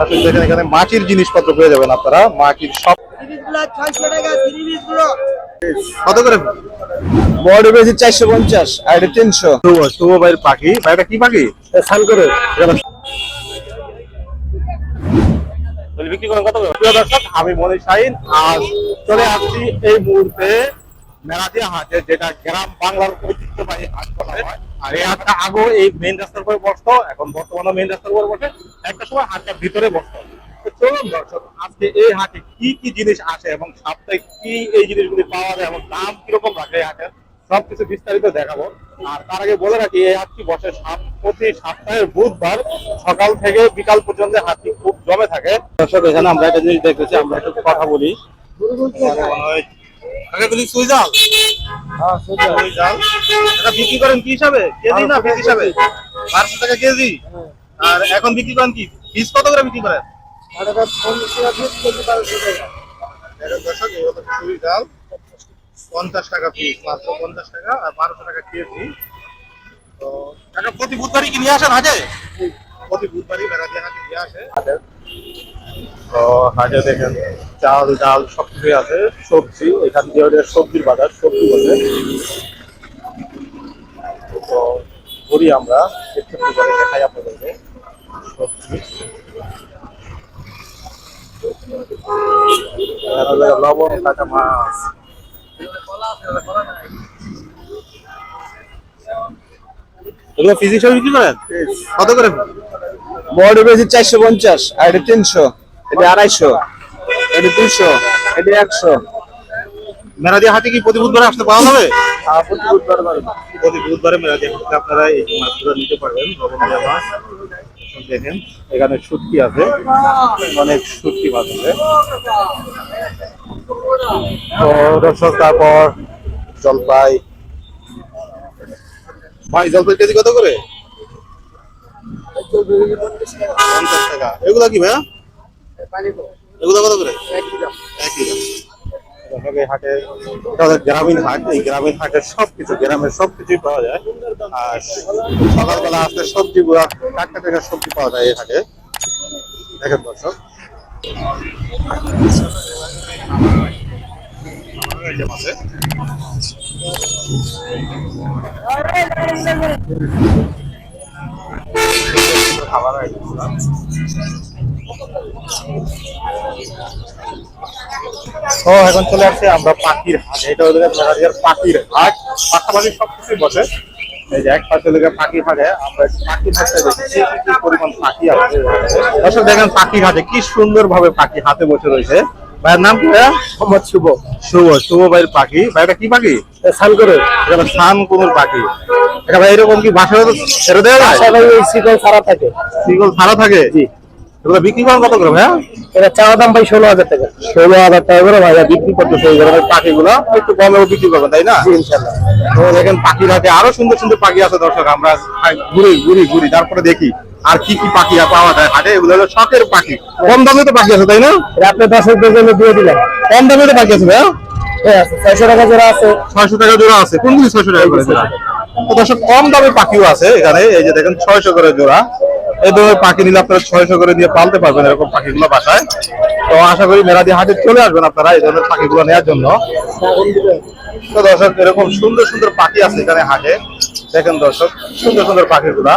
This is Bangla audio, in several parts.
আসলে দেখেন এখানে মাটির জিনিসপত্র পেয়ে যাবেন আপনারা। মাটির সব কত করে? বড় বেশি চারশো পঞ্চাশ আর এটা তিনশো। শুভ শুভ ভাইয়ের পাখি। ভাইটা কি পাখি? সান করে বিক্রি করেন কত প্রিয় দর্শক আমি মনে শাহিন আজ চলে আসছি এই মুহূর্তে মেলাদিয়া হাটে যেটা গ্রাম বাংলার ঐতিহ্যবাহী হাট বলা হয়। আর এই হাটটা আগে এই মেইন রাস্তার উপরে বসতো এখন বর্তমানে মেইন রাস্তার উপরে বসে। একটা সময় হাটটা ভিতরে বসতো তো চলুন দর্শক আজকে এই হাটে কি কি জিনিস আসে এবং সাপ্তাহিক কি এই জিনিসগুলি পাওয়া যায় এবং দাম কীরকম রাখে এই হাটের সবকিছু বিস্তারিত দেখাবো। আর তার আগে বলে রাখি এই হাটটি বসে প্রতি সপ্তাহের বুধবার সকাল থেকে বিকাল পর্যন্ত হাটটি খুব জমে থাকে। দর্শক এখানে আমরা একটা জিনিস দেখতেছি আমরা একটু কথা বলি। হয়- বিক্রি করেন কি হিসাবে? কেজি না হিসাবে? বারোশো টাকা কেজি? আর এখন বিক্রি করেন কি? পিস কত করে বিক্রি করেন? দেখেন দর্শক এই হলো সুইজাল পঞ্চাশ টাকা পিস মাত্র পঞ্চাশ টাকা আর বারোশো টাকা কেজি। তো টাকা প্রতি বুধবারই কি নিয়ে আসেন হাটে? প্রতি বুধবারই বেড়াতে হাটে নিয়ে আসে। তো হাটে দেখেন চাল ডাল সব কিছুই আছে সবজি এখান দিয়ে সবজির বাজার সবজি বলে তো ঘুরি আমরা একটু একটু করে দেখাই আপনাদেরকে। লবণ কাঁচা মাছ এগুলো ফিজি হিসাবে বিক্রি করেন? কত করে? বড় বেশি চারশো পঞ্চাশ আর এটা তিনশো এটা আড়াইশো এটা দুশো এটা একশো। মেরাদি হাটে কি প্রতি বুধবারে আসতে পাওয়া যাবে? প্রতি বুধবার প্রতি বুধবারে মেরাদি হাটে আপনারা এই মাছগুলো নিতে পারবেন লবণীয় মাছ দেখেন, এখানে শুটকি আছে। অনেক শুটকি মাছ তো দর্শক, তারপর জলপাই। ভাই, জলপাই কেজি কত করে? পঞ্চাশ টাকা। এগুলা কি ভাইয়া? এগুলো কত করে? একই দাম দর্শক, হাটে গ্রামীণ হাট এই গ্রামীণ হাটের সবকিছু গ্রামের সবকিছুই পাওয়া যায় আর সকালবেলা আসলে সবজি গুলা টাটকা টাটকা সবজি পাওয়া যায় এই হাটে দেখেন দর্শক। খাবার আইটেম ও এখন চলে আসছে আমরা পাখির হাট। এটা হলো পাখির হাট। পাশাপাশি সবকিছু বসে। এই যে এক পাশে হাটে আমরা পাখির হাটটা কি পরিমাণ পাখি আছে। দর্শক দেখেন হাটে কি সুন্দর ভাবে পাখি হাতে বসে রয়েছে। ভাইয়ের নাম কি মোহাম্মদ শুভ। শুভ শুভ ভাইয়ের পাখি। ভাইটা কি পাখি? সান করে এটা পাখি। এটা ভাই এরকম কি বাসায় ছেড়ে দেওয়া যায়? ওই শিকল ছাড়া থাকে। সিগল ছাড়া থাকে? জি। এগুলো বিক্রি করেন কত করে ভাইয়া? এটা চাওয়া দাম ভাই ষোলো হাজার টাকা। ষোলো হাজার টাকা করে ভাইয়া বিক্রি করতেছে এই ধরনের পাখিগুলো। একটু কমেও বিক্রি করবেন তাই না? ইনশাল্লাহ তো দেখেন পাখির হাটে আরও সুন্দর সুন্দর পাখি আছে দর্শক আমরা ঘুরি ঘুরি ঘুরি তারপরে দেখি আর কি কি পাখি পাওয়া যায় হাটে। এগুলো হলো শখের পাখি। কম দামে তো পাখি আছে তাই না? আপনি দশ হাজার জন্য দিয়ে দিলেন কম দামে তো পাখি আছে ভাইয়া? ঠিক ছয়শো টাকা জোড়া আছে। ছয়শো টাকা জোড়া আছে। কোনগুলি ছয়শো টাকা করে দর্শক কম দামে পাখিও আছে এখানে। এই যে দেখেন ছয়শো করে জোড়া। এই ধরনের পাখি নিলে আপনারা ছয়শো করে দিয়ে পালতে পারবেন এরকম পাখিগুলো বাসায়। তো আশা করি মেলাদি হাটে চলে আসবেন আপনারা এই ধরনের পাখিগুলো নেওয়ার জন্য। তো দর্শক, এরকম সুন্দর সুন্দর পাখি আছে এখানে হাটে। দেখেন দর্শক, সুন্দর সুন্দর পাখিগুলা।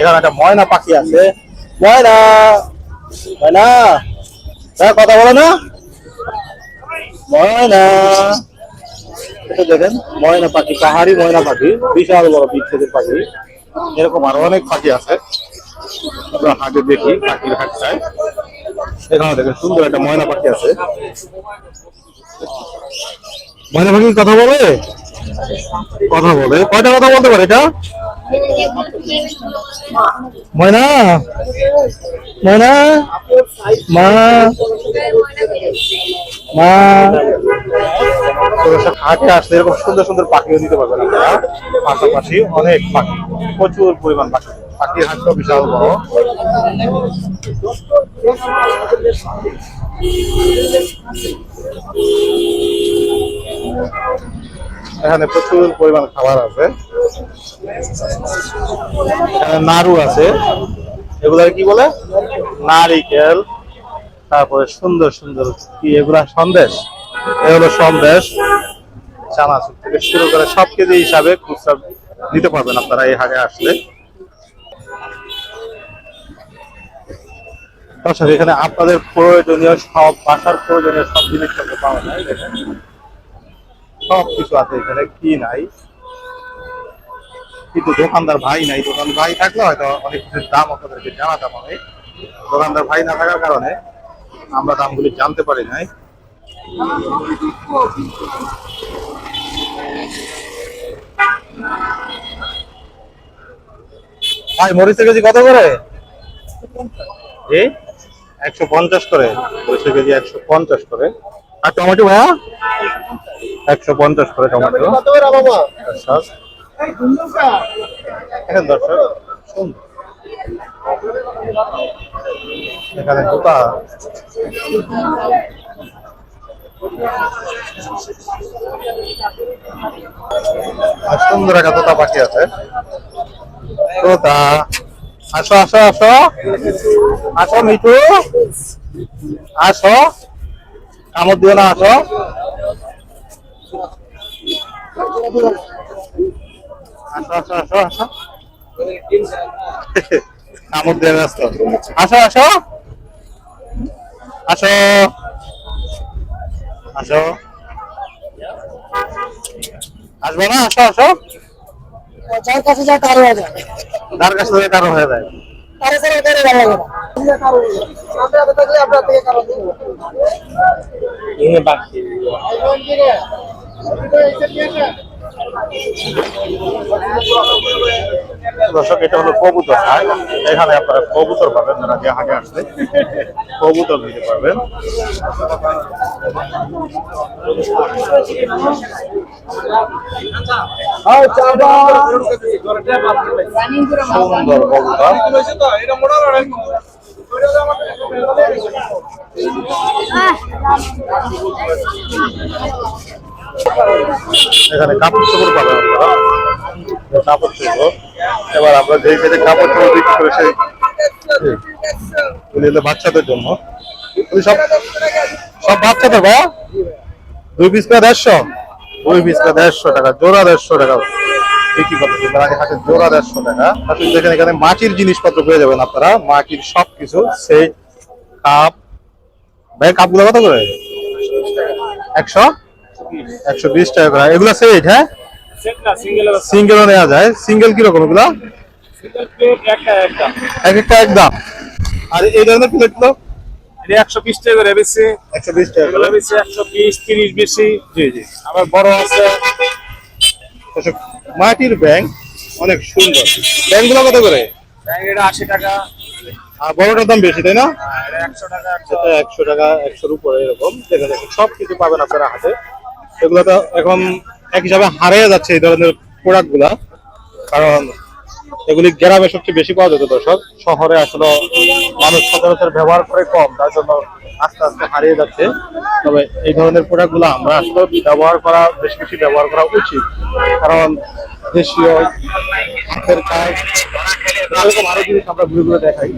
এখানে একটা ময়না পাখি আছে। ময়না! ময়না! হ্যাঁ কথা বলো না। ময়না! দেখেন, ময়না পাখি, পাহাড়ি ময়না পাখি, বিশাল বড় বিচ্ছেদের পাখি। এরকম আরও অনেক পাখি আছে। আমরা হাটে দেখি পাখির হাটটায় এখানে দেখেন সুন্দর একটা ময়না পাখি আছে। ময়না পাখি কথা বলে? কথা বলে। কয়টা কথা বলতে পারে এটা? ময়না? ময়না? মা? মা? তো হাটে আসলে এরকম সুন্দর সুন্দর পাখিও দিতে পারবেন আপনারা। পাশাপাশি অনেক পাখি প্রচুর পরিমাণ পাখি। পাখির হাটটা বিশাল বড়। এখানে প্রচুর পরিমাণ খাবার আছে। এখানে নাড়ু আছে। এগুলা কি বলে? নারিকেল, তারপরে সুন্দর সুন্দর কি এগুলা? সন্দেশ। এগুলো সন্দেশ। চানাচুর থেকে শুরু করে সব কেজি হিসাবে খুচরা নিতে পারবেন আপনারা এই হাটে আসলে। তাছাড়া এখানে আপনাদের প্রয়োজনীয় সব বাসার প্রয়োজনীয় সব জিনিসপত্র পাওয়া যায় সব কিছু আছে এখানে, কি নাই? কিন্তু দোকানদার ভাই নাই দোকান ভাই থাকলে হয়তো অনেক কিছুর দাম আপনাদেরকে জানাতাম আমি। দোকানদার ভাই না থাকার কারণে আমরা দামগুলি জানতে পারি নাই। ভাই, মরিচের কেজি কত করে? একশো পঞ্চাশ করে কেজি একশো পঞ্চাশ করে। আর টমেটো ভাইয়া? একশো পঞ্চাশ করে টমেটো। দর্শক এখানে জুতা আর সুন্দর একটা তোতা পাখি আছে। তোতা। আসো আসো আসো। আসো, মিঠু। আসো। কামড় দিও না, আসো। আসো আসো আসো আসো। কামড় দিয়ে ব্যস্ত। আসো আসো। আসো। আসো। আসব না? আসো আসো। যার কাছে যা কারও আছে যার কাছ থেকে কারও হয়ে যায়। তারা ছাড়া কারও ভালো লাগে না কারও আমরা তো থাকলে আপনার থেকে কারও দিব। দর্শক এটা হলো কবুতর হাট। এখানে আপনারা কবুতর পাবেন যারা যে হাটে আসলে কবুতর নিতে পারবেন। সুন্দর কবুতর। এখানে কাপড় চোপড় পাবেন আপনারা। কাপড় চোপড় এবার আমরা যেই পেজে কাপড় চোপড় বিক্রি করে সেই বাচ্চাদের জন্য। সব সব বাচ্চাদের বা দুই পিস করে দেড়শো? দুই পিস করে দেড়শো টাকা, জোড়া দেড়শো টাকা। বিক্রি হাতে জোড়া দেড়শো টাকা। আপনি দেখেন এখানে মাটির জিনিসপত্র পেয়ে যাবেন আপনারা। মাটির সব কিছু সেই কাপ। ভাই কাপগুলো কত করে? একশো? একশো বিশ টাকা করে। এগুলো সেট হ্যাঁ? সিঙ্গেলও নেওয়া যায়। সিঙ্গেল কীরকম এগুলো? এক একটা এক দাম। আর এই ধরনের প্লেটগুলো? একশো বিশ টাকা করে বেশি। একশো বিশ টাকা করে। বেশি একশো বিশ তিরিশ বেশি। জি জি। বড় আছে। মাটির ব্যাংক অনেক সুন্দর। ব্যাংকগুলো কত করে? এটা আশি টাকা। আর বড়টার দাম বেশি তাই না? একশো টাকা একশো। টাকা একশোর উপরে এরকম। দেখা যাচ্ছে সব কিছু পাবেন আপনারা হাতে। এগুলো তো এখন এক হিসাবে হারিয়ে যাচ্ছে এই ধরনের প্রোডাক্টগুলা। কারণ এগুলি গ্রামে সবচেয়ে বেশি পাওয়া যেত দর্শক। শহরে আসলে মানুষ সচরাচর ব্যবহার করে কম, তার জন্য আস্তে আস্তে হারিয়ে যাচ্ছে। তবে এই ধরনের প্রোডাক্টগুলো আমরা আসলে ব্যবহার করা, বেশি বেশি ব্যবহার করা উচিত। কারণ দেশীয় হাতের কাজ আরও জিনিস আমরা ঘুরে ঘুরে দেখাই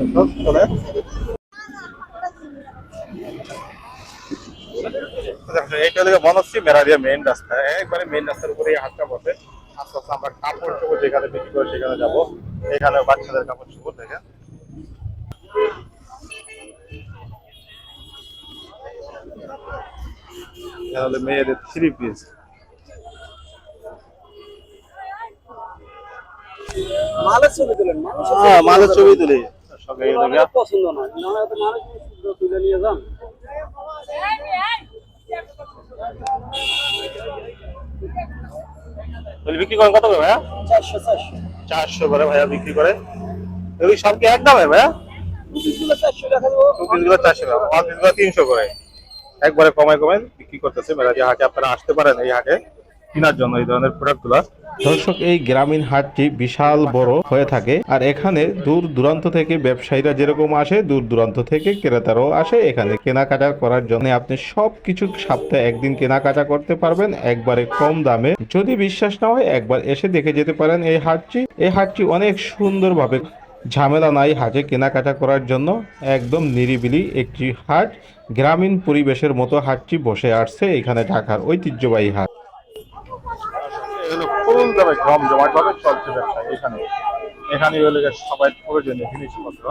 চলে দেখো, এইটা হলো বনশ্রী মেরারিয়া মেইন রাস্তা। একবারে মেইন রাস্তার উপরে হাতটা বসে। আস্তে আস্তে আমরা কাপড় চোপড় যেখানে বিক্রি করে সেখানে যাব। এখানে বাচ্চাদের কাপড় চোপড় দেখেন এটা মেয়েদের থ্রি পিস। মালের ছবি তুলেন হ্যাঁ মাঝের ছবি তুলি। সঙ্গে পছন্দ না নাহলে তো মানুষ তুলে নিয়ে যান। বিক্রি করেন কত করে ভাইয়া? চারশো চারশো। চারশো করে ভাইয়া বিক্রি করে। এগুলি সব কি এক দামে ভাইয়া? চারশো পিসগুলো টাকা। পাঁচ পিসগুলো তিনশো করে। একবারে কমায় কমায় বিক্রি করতেছে। হাটে আপনারা আসতে পারেন এই হাটে। কেনার জন্য এই ধরনের প্রোডাক্টগুলা দর্শক, এই গ্রামীণ হাটটি বিশাল বড় হয়ে থাকে আর এখানে দূর দূরান্ত থেকে ব্যবসায়ীরা যেরকম আসে, দূর দূরান্ত থেকে ক্রেতারাও আসে। এখানে কেনাকাটা করার জন্য আপনি সব কিছু সপ্তাহে একদিন কেনাকাটা করতে পারবেন, একবারে কম দামে। যদি বিশ্বাস না হয়, একবার এসে দেখে যেতে পারেন এই হাটটি। এই হাটটি অনেক সুন্দরভাবে ঝামেলা নাই হাটে কেনাকাটা করার জন্য। একদম নিরিবিলি একটি হাট। গ্রামীণ পরিবেশের মতো হাটটি বসে আসছে এখানে ঢাকার ঐতিহ্যবাহী হাট। এগুলো ফুল দামে জম জমাট ভাবে চলছে ব্যবসা এখানে। এখানে হলো সবাই প্রয়োজনীয় জিনিসপত্র।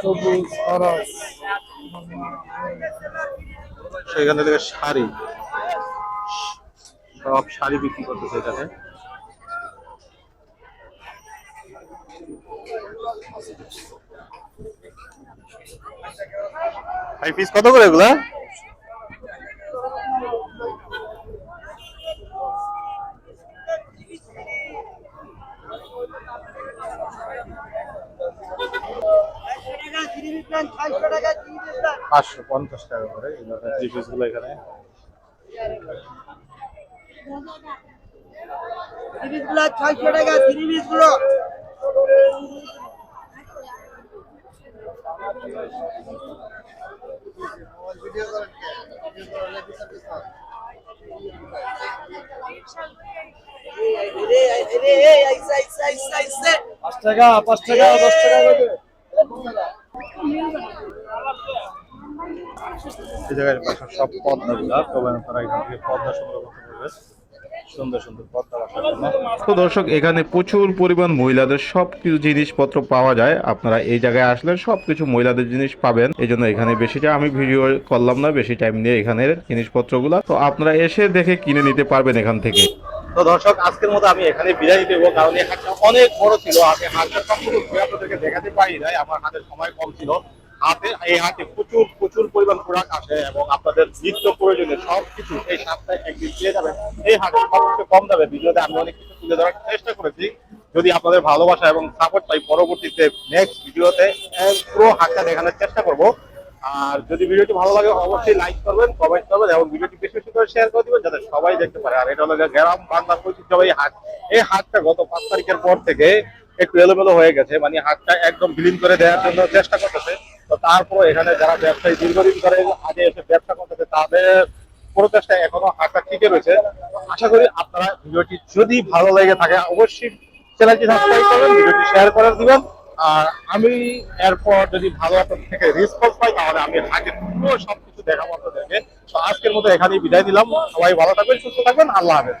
সবুজ খরচ সেখান থেকে শাড়ি। সব শাড়ি বিক্রি করতেছে এখানে। ভাই পিস কত করে এগুলা? পাঁচশো পঞ্চাশ টাকা করে এগুলো থ্রি পিসগুলো এখানে। ছয়শো টাকা তিরিশগুলো পাঁচ টাকা পাঁচ টাকা দশ টাকা এই জায়গায় বাসা সব পদ্মা গুলা, তবে তারা এখান থেকে পদ্মা সংগ্রহ করতে পারবে। বাসার তো দর্শক, এখানে প্রচুর পরিমাণ মহিলাদের সব কিছু জিনিসপত্র পাওয়া যায়। আপনারা এই জায়গায় আসলে সব কিছু মহিলাদের জিনিস পাবেন। এই জন্য এখানে বেশিটা আমি ভিডিও করলাম না, বেশি টাইম নিয়ে এখানের জিনিসপত্রগুলো। তো আপনারা এসে দেখে কিনে নিতে পারবেন এখান থেকে। তো দর্শক, আজকের মতো আমি এখানে বিদায় দেবো কারণ এই হাটটা অনেক বড় ছিল। আমি হাটটা সম্পূর্ণ ঘুরে আপনাদেরকে দেখাতে পারি নাই। আমার হাতের সময় কম ছিল। হাতে, এই হাটে প্রচুর প্রচুর পরিমাণ প্রোডাক্ট আসে এবং আপনাদের নিত্য প্রয়োজনীয় সব কিছু এই সপ্তাহে একদিন পেয়ে যাবেন। এই হাটে সবচেয়ে কম দামে ভিডিওতে আমি অনেক কিছু তুলে ধরার চেষ্টা করেছি। যদি আপনাদের ভালোবাসা এবং সাপোর্ট পাই পরবর্তীতে নেক্সট ভিডিওতে পুরো হাটটা দেখানোর চেষ্টা করব। আর যদি ভিডিওটি ভালো লাগে, অবশ্যই লাইক করবেন কমেন্ট করবেন এবং ভিডিওটি শেয়ার করে দিবেন যাতে সবাই দেখতে পারে। আর এটা হলো গ্রাম হাট। এই হাটটা গত পাঁচ তারিখের পর থেকে একটু এলোমেলো হয়ে গেছে। মানে হাটটা একদম বিলীন করে দেওয়ার জন্য চেষ্টা করতেছে। তো তারপর এখানে যারা ব্যবসায়ী দীর্ঘদিন ধরে আগে এসে ব্যবসা করতেছে, তাদের প্রচেষ্টা এখনও হাটটা টিকে রয়েছে। আশা করি আপনারা ভিডিওটি যদি ভালো লেগে থাকে, অবশ্যই চ্যানেলটি সাবস্ক্রাইব করবেন, ভিডিওটি শেয়ার করে দিবেন। আর আমি এরপর যদি ভালো একটা থেকে রেসপন্স পাই, তাহলে আমি আগে পুরো সবকিছু দেখাবো আপনাদেরকে তো আজকের মতো এখানেই বিদায় দিলাম সবাই ভালো থাকবেন, সুস্থ থাকবেন। আল্লাহ হাফেজ।